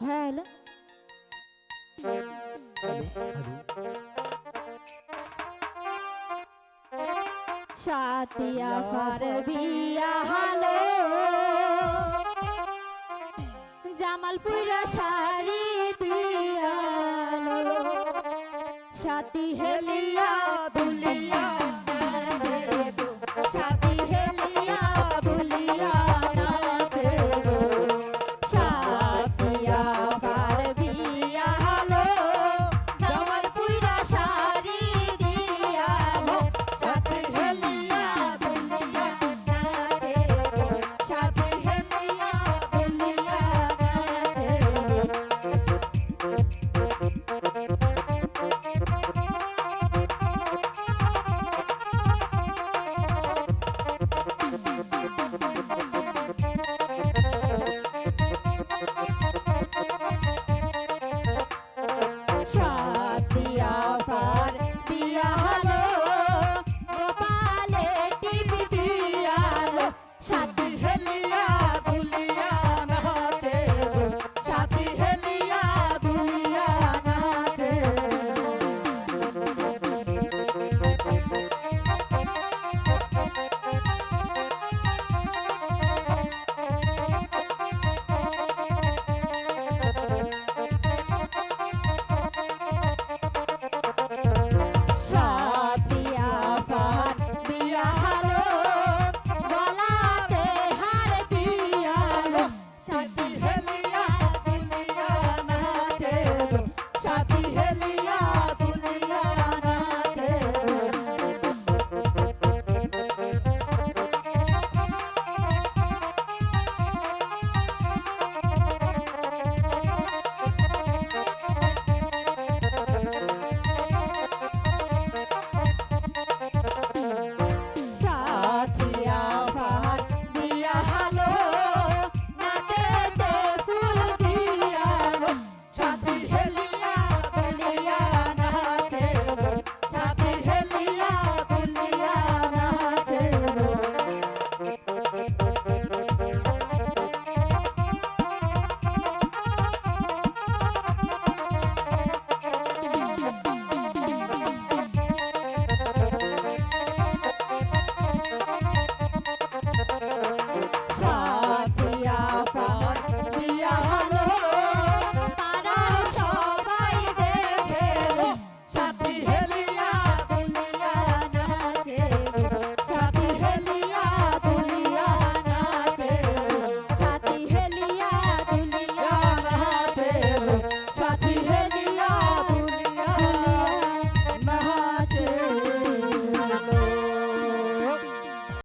Hello Satia fur বিয়া হালো। জামালপুরা শাড়ি দিয়ালো দুলিয়া সাথী হেলিয়া দুলিয়া 啥？